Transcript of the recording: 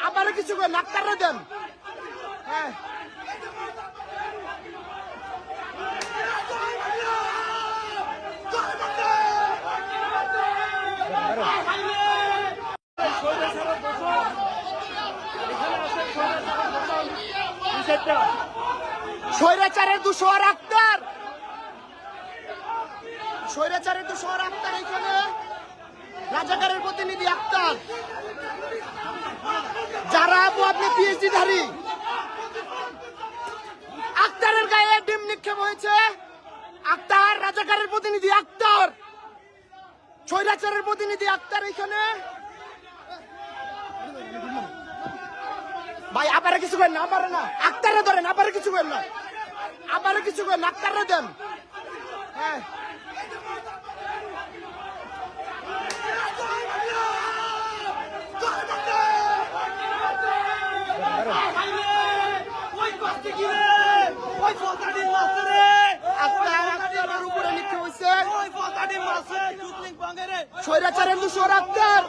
আবার কিছু করে ডাক্তাররা দেন। হ্যাঁ। স্বৈরাচারের দুশোয়ার আক্তার। স্বৈরাচারের দুশোয়ার আক্তার এখানে রাজাকারের প্রতিনিধি আক্তার যারা আপু আপনি পিএইচডি ধারী। আক্তারের গায়ে ডিম নিক্ষেপ হয়েছে। আক্তার, রাজাকারের প্রতিনিধি, আক্তার। স্বৈরাচারের প্রতিনিধি, আক্তার এখানে। ভাই আবারে কিছু করেন না আবারে না। আক্তারে ধরেন আবারে কিছু করেন না। আবারে কিছু করেন, আক্তারে দেন। হ্যাঁ আক্তার আক্তারের উপরে নিক্ষেপ হয়েছে স্বৈরাচারের দুশোর আক্তার